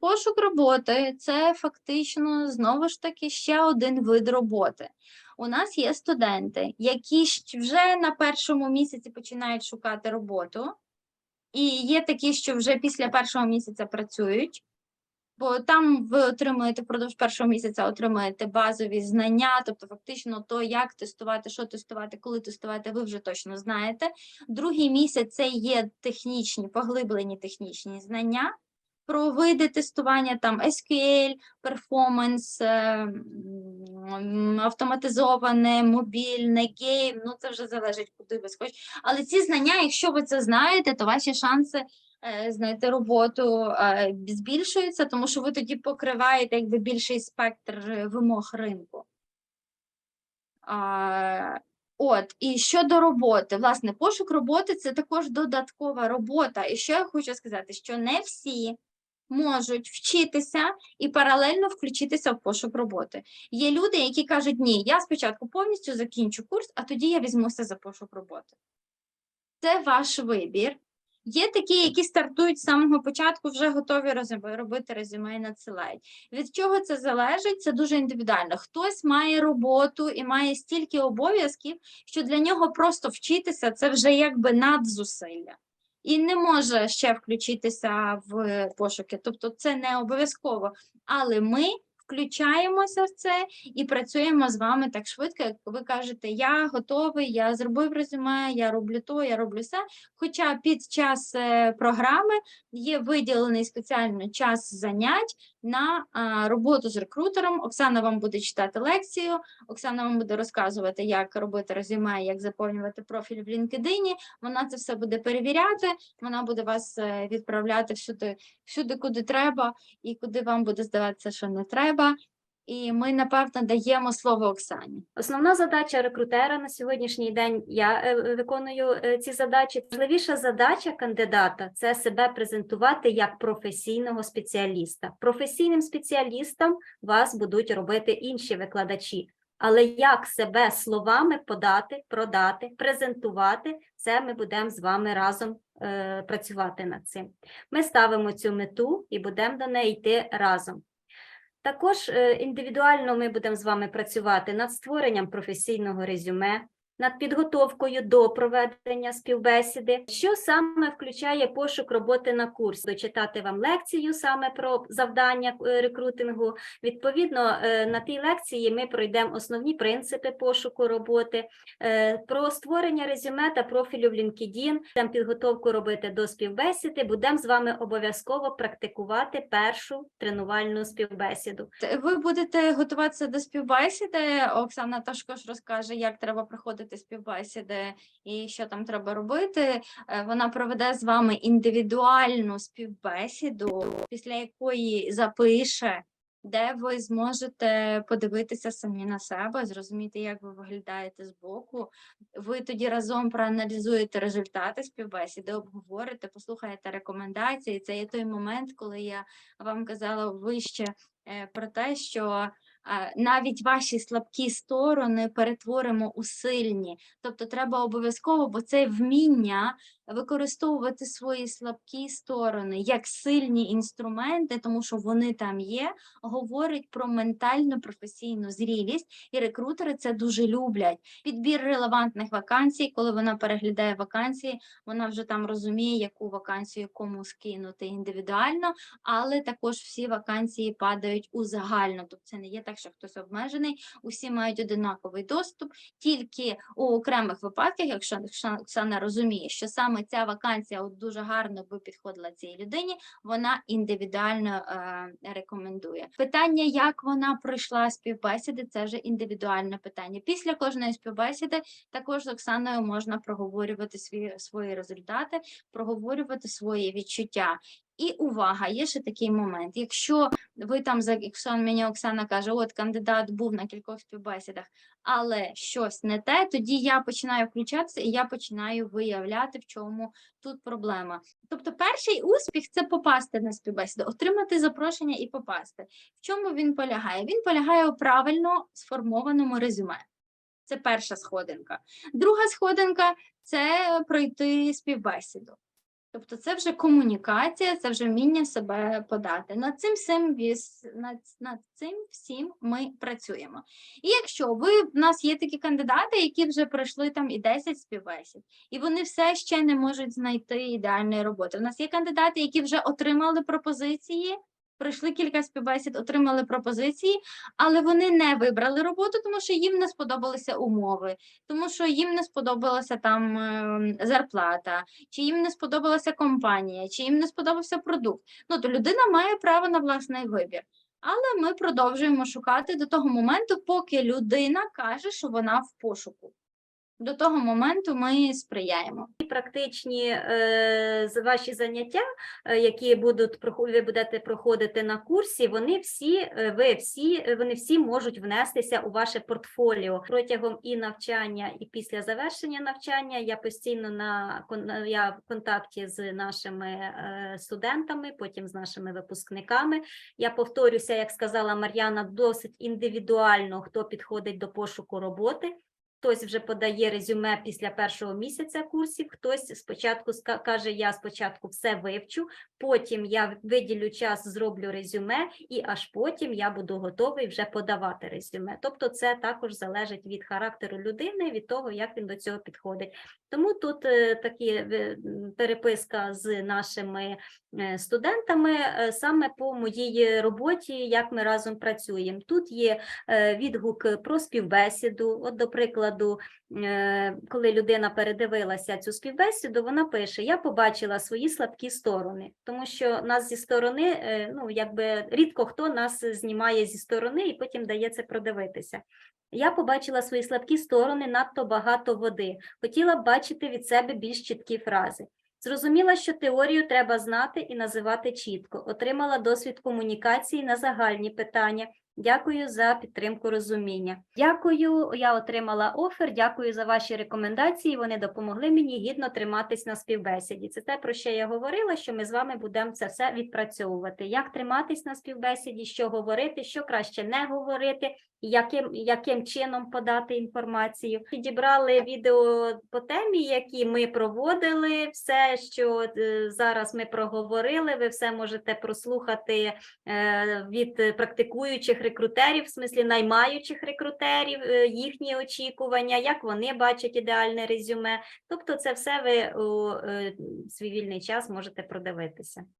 Пошук роботи це фактично знову ж таки ще один вид роботи. У нас є студенти, які вже на першому місяці починають шукати роботу, і є такі, що вже після першого місяця працюють, бо там ви отримуєте впродовж першого місяця отримуєте базові знання, тобто фактично то, як тестувати, що тестувати, коли тестувати, ви вже точно знаєте. Другий місяць це є технічні, поглиблені технічні знання про види тестування, там SQL, перформанс, автоматизоване, мобільне, гейм, ну це вже залежить, куди ви схочете. Але ці знання, якщо ви це знаєте, то ваші шанси е, знайти роботу е, збільшуються, тому що ви тоді покриваєте якби більший спектр е, вимог ринку. От, і щодо роботи, власне, пошук роботи це також додаткова робота. І що я хочу сказати, що не всі можуть вчитися і паралельно включитися в пошук роботи. Є люди, які кажуть, ні, я спочатку повністю закінчу курс, а тоді я візьмуся за пошук роботи. Це ваш вибір. Є такі, які стартують з самого початку, вже готові робити резюме і надсилають. Від чого це залежить? Це дуже індивідуально. Хтось має роботу і має стільки обов'язків, що для нього просто вчитися це вже якби надзусилля. І не може ще включитися в пошуки. Тобто це не обов'язково. Але ми включаємося в це і працюємо з вами так швидко, як ви кажете, я готовий, я зробив резюме, я роблю то, я роблю все. Хоча під час е, програми є виділений спеціально час занять на роботу з рекрутером. Оксана вам буде читати лекцію, Оксана вам буде розказувати, як робити резюме, як заповнювати профіль в LinkedIn. Вона це все буде перевіряти, вона буде вас е, відправляти всюди, всюди, куди треба, і куди вам буде здаватися, що не треба. І ми, напевно, даємо слово Оксані. Основна задача рекрутера на сьогоднішній день я е, е, виконую е, ці задачі. Важливіша задача кандидата це себе презентувати як професійного спеціаліста. Професійним спеціалістом вас будуть робити інші викладачі. Але як себе словами подати, продати, презентувати, це ми будемо з вами разом е, працювати над цим. Ми ставимо цю мету і будемо до неї йти разом. Також е, індивідуально ми будемо з вами працювати над створенням професійного резюме, над підготовкою до проведення співбесіди. Що саме включає пошук роботи на курс? Дочитати вам лекцію саме про завдання е, рекрутингу. Відповідно, е, на тій лекції ми пройдемо основні принципи пошуку роботи, е, про створення резюме та профілю в LinkedIn, там підготовку робити до співбесіди. Будемо з вами обов'язково практикувати першу тренувальну співбесіду. Ви будете готуватися до співбесіди. Оксана також розкаже, як треба проходити співбесіди і що там треба робити. Е, Вона проведе з вами індивідуальну співбесіду, після якої запише, де ви зможете подивитися самі на себе, зрозуміти, як ви виглядаєте збоку. Ви тоді разом проаналізуєте результати співбесіди, обговорите, послухаєте рекомендації. Це є той момент, коли я вам казала вище е, про те, що навіть ваші слабкі сторони перетворимо у сильні. Тобто треба обов'язково, бо це вміння використовувати свої слабкі сторони як сильні інструменти, тому що вони там є, говорить про ментальну професійну зрілість, і рекрутери це дуже люблять. Підбір релевантних вакансій, коли вона переглядає вакансії, вона вже там розуміє, яку вакансію кому скинути індивідуально, але також всі вакансії падають у загально. Тобто це не є так, що хтось обмежений, усі мають одинаковий доступ. Тільки у окремих випадках, якщо Окса- Оксана розуміє, що саме ця вакансія от дуже гарно би підходила цій людині, вона індивідуально е, рекомендує. Питання, як вона пройшла співбесіди, це вже індивідуальне питання. Після кожної співбесіди також з Оксаною можна проговорювати свої, свої результати, проговорювати свої відчуття. І увага, є ще такий момент. Якщо ви там якщо мені Оксана каже, от кандидат був на кількох співбесідах, але щось не те, тоді я починаю включатися і я починаю виявляти, в чому тут проблема. Тобто, перший успіх це попасти на співбесіду, отримати запрошення і попасти. В чому він полягає? Він полягає у правильно сформованому резюме. Це перша сходинка. Друга сходинка це пройти співбесіду. Тобто це вже комунікація, це вже вміння себе подати. Над цим всім, над, над цим всім ми працюємо. І якщо ви в нас є такі кандидати, які вже пройшли там і 10 співбесід, і вони все ще не можуть знайти ідеальної роботи. У нас є кандидати, які вже отримали пропозиції. Пройшли кілька співбесід, отримали пропозиції, але вони не вибрали роботу, тому що їм не сподобалися умови, тому що їм не сподобалася там ем, зарплата, чи їм не сподобалася компанія, чи їм не сподобався продукт. Ну то людина має право на власний вибір. Але ми продовжуємо шукати до того моменту, поки людина каже, що вона в пошуку. До того моменту ми сприяємо. практичні е, ваші заняття, е, які будуть ви будете проходити на курсі, вони всі, е, ви всі, е, вони всі можуть внестися у ваше портфоліо протягом і навчання, і після завершення навчання. Я постійно на я в контакті з нашими студентами, потім з нашими випускниками. Я повторюся, як сказала Мар'яна, досить індивідуально, хто підходить до пошуку роботи. Хтось вже подає резюме після першого місяця курсів, хтось спочатку каже, я спочатку все вивчу, потім я виділю час, зроблю резюме, і аж потім я буду готовий вже подавати резюме. Тобто це також залежить від характеру людини, від того, як він до цього підходить. Тому тут е, такі е, переписка з нашими е, студентами саме по моїй роботі, як ми разом працюємо. Тут є відгук про співбесіду. От, до прикладу, е, коли людина передивилася цю співбесіду, вона пише: Я побачила свої слабкі сторони, тому що нас зі сторони, е, ну якби рідко хто нас знімає зі сторони і потім дає це продивитися. Я побачила свої слабкі сторони, надто багато води. Хотіла б бачити від себе більш чіткі фрази. Зрозуміла, що теорію треба знати і називати чітко. Отримала досвід комунікації на загальні питання. Дякую за підтримку розуміння. Дякую, я отримала офер. Дякую за ваші рекомендації. Вони допомогли мені гідно триматись на співбесіді. Це те, про що я говорила, що ми з вами будемо це все відпрацьовувати. Як триматись на співбесіді, що говорити, що краще не говорити, яким, яким чином подати інформацію. Підібрали відео по темі, які ми проводили. Все, що е, зараз ми проговорили, ви все можете прослухати е, від практикуючих рекрутерів, в смислі наймаючих рекрутерів, е, їхні очікування, як вони бачать ідеальне резюме. Тобто, це все ви у е, свій вільний час можете продивитися.